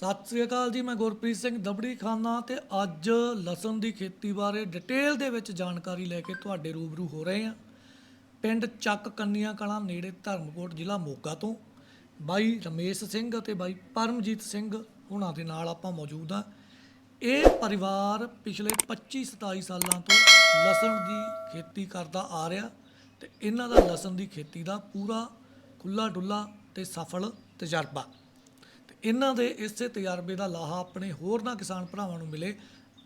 ਸਤਿ ਸ੍ਰੀ ਅਕਾਲ ਜੀ, ਮੈਂ ਗੁਰਪ੍ਰੀਤ ਸਿੰਘ ਦਬੜੀ ਖਾਨਾ ਤੇ ਅੱਜ ਲਸਣ ਦੀ ਖੇਤੀ ਬਾਰੇ ਡਿਟੇਲ ਦੇ ਵਿੱਚ ਜਾਣਕਾਰੀ ਲੈ ਕੇ ਤੁਹਾਡੇ ਰੂਬਰੂ ਹੋ ਰਹੇ ਹਾਂ। ਪਿੰਡ ਚੱਕ ਕੰਨੀਆਂ ਕਲਾਂ ਨੇੜੇ ਧਰਮਕੋਟ ਜ਼ਿਲ੍ਹਾ ਮੋਗਾ ਤੋਂ ਬਾਈ ਰਮੇਸ਼ ਸਿੰਘ ਅਤੇ ਬਾਈ ਪਰਮਜੀਤ ਸਿੰਘ ਉਹਨਾਂ ਦੇ ਨਾਲ ਆਪਾਂ ਮੌਜੂਦ ਆ ਇਹ ਪਰਿਵਾਰ ਪਿਛਲੇ 25 27 ਸਾਲਾਂ ਤੋਂ ਲਸਣ ਦੀ ਖੇਤੀ ਕਰਦਾ ਆ ਰਿਹਾ ਤੇ ਇਹਨਾਂ ਦਾ ਲਸਣ ਦੀ ਖੇਤੀ ਦਾ ਪੂਰਾ ਖੁੱਲਾ ਡੁੱਲਾ ਤੇ ਸਫਲ ਤਜਰਬਾ। ਇਹਨਾਂ ਦੇ ਇਸੇ ਤਜਰਬੇ ਦਾ ਲਾਹਾ ਆਪਣੇ ਹੋਰਨਾਂ ਕਿਸਾਨ ਭਰਾਵਾਂ ਨੂੰ ਮਿਲੇ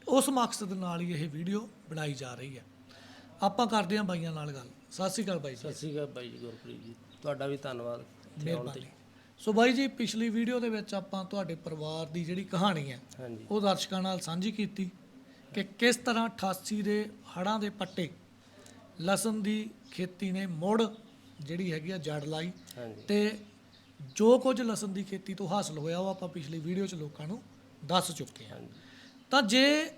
ਉਸ ਮਕਸਦ ਨਾਲ ਹੀ ਇਹ ਵੀਡੀਓ ਬਣਾਈ ਜਾ ਰਹੀ ਹੈ। ਆਪਾਂ ਕਰਦੇ ਹਾਂ ਬਾਈਆਂ ਨਾਲ ਗੱਲ। ਸਤਿ ਸ਼੍ਰੀ ਅਕਾਲ ਬਾਈ ਜੀ। ਸਤਿ ਸ਼੍ਰੀ ਅਕਾਲ ਬਾਈ ਜੀ ਗੁਰਪ੍ਰੀਤ ਜੀ। ਤੁਹਾਡਾ ਵੀ ਧੰਨਵਾਦ। ਇੱਥੇ ਆਉਣ ਤੇ ਮਿਹਰਬਾਨੀ ਸੋ ਬਾਈ ਜੀ ਪਿਛਲੀ ਵੀਡੀਓ ਦੇ ਵਿੱਚ ਆਪਾਂ ਤੁਹਾਡੇ ਪਰਿਵਾਰ ਦੀ ਜਿਹੜੀ ਕਹਾਣੀ ਹੈ ਹਾਂਜੀ। ਉਹ ਦਰਸ਼ਕਾਂ ਨਾਲ ਸਾਂਝੀ ਕੀਤੀ ਕਿ ਕਿਸ ਤਰ੍ਹਾਂ 88 ਦੇ ਹੜ੍ਹਾਂ ਦੇ ਪੱਟੇ ਲਸਣ ਦੀ ਖੇਤੀ ਨੇ ਮੁੜ ਜਿਹੜੀ ਹੈਗੀ ਆ ਜੜ ਲਾਈ ਹਾਂਜੀ। ਤੇ ਜੋ ਕੁਝ ਲਸਣ ਦੀ ਖੇਤੀ ਤੋਂ ਹਾਸਲ ਹੋਇਆ ਉਹ ਆਪਾਂ ਪਿਛਲੀ ਵੀਡੀਓ 'ਚ ਲੋਕਾਂ ਨੂੰ ਦੱਸ ਚੁੱਕੇ ਹਾਂ। ਤਾਂ ਜੇ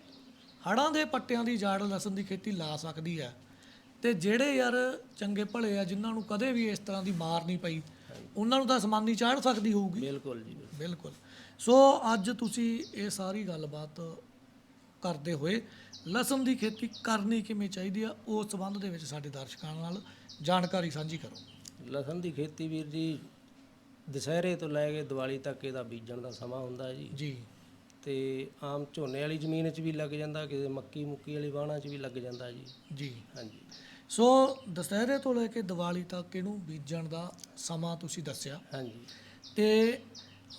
ਹੜਾਂ ਦੇ ਪੱਟਿਆਂ ਦੀ ਜੜ ਲਸਣ ਦੀ ਖੇਤੀ ਲਾ ਸਕਦੀ ਹੈ ਤੇ ਜਿਹੜੇ ਯਾਰ ਚੰਗੇ ਭਲੇ ਆ ਜਿਨ੍ਹਾਂ ਨੂੰ ਕਦੇ ਵੀ ਇਸ ਤਰ੍ਹਾਂ ਦੀ ਮਾਰ ਨਹੀਂ ਪਈ ਉਹਨਾਂ ਨੂੰ ਤਾਂ ਅਸਮਾਨੀ ਚਾੜ ਸਕਦੀ ਹੋਊਗੀ। ਬਿਲਕੁਲ ਜੀ। ਬਿਲਕੁਲ। ਸੋ ਅੱਜ ਤੁਸੀਂ ਇਹ ਸਾਰੀ ਗੱਲਬਾਤ ਕਰਦੇ ਹੋਏ ਲਸਣ ਦੀ ਖੇਤੀ ਕਰਨੀ ਕਿਵੇਂ ਚਾਹੀਦੀ ਆ ਉਸ ਸੰਬੰਧ ਦੇ ਵਿੱਚ ਸਾਡੇ ਦਰਸ਼ਕਾਂ ਨਾਲ ਜਾਣਕਾਰੀ ਸਾਂਝੀ ਕਰੋ। ਲਸਣ ਦੀ ਖੇਤੀ ਵੀਰ ਜੀ ਦੁਸਹਿਰੇ ਤੋਂ ਲੈ ਕੇ ਦੀਵਾਲੀ ਤੱਕ ਇਹਦਾ ਬੀਜਣ ਦਾ ਸਮਾਂ ਹੁੰਦਾ ਜੀ। ਜੀ। ਤੇ ਆਮ ਝੋਨੇ ਵਾਲੀ ਜ਼ਮੀਨ 'ਚ ਵੀ ਲੱਗ ਜਾਂਦਾ ਕਿਸੇ ਮੱਕੀ ਮੁੱਕੀ ਵਾਲੀ ਵਾਹਣਾ 'ਚ ਵੀ ਲੱਗ ਜਾਂਦਾ ਜੀ। ਜੀ। ਹਾਂਜੀ। ਸੋ ਦੁਸਹਿਰੇ ਤੋਂ ਲੈ ਕੇ ਦੀਵਾਲੀ ਤੱਕ ਇਹਨੂੰ ਬੀਜਣ ਦਾ ਸਮਾਂ ਤੁਸੀਂ ਦੱਸਿਆ। ਹਾਂਜੀ। ਤੇ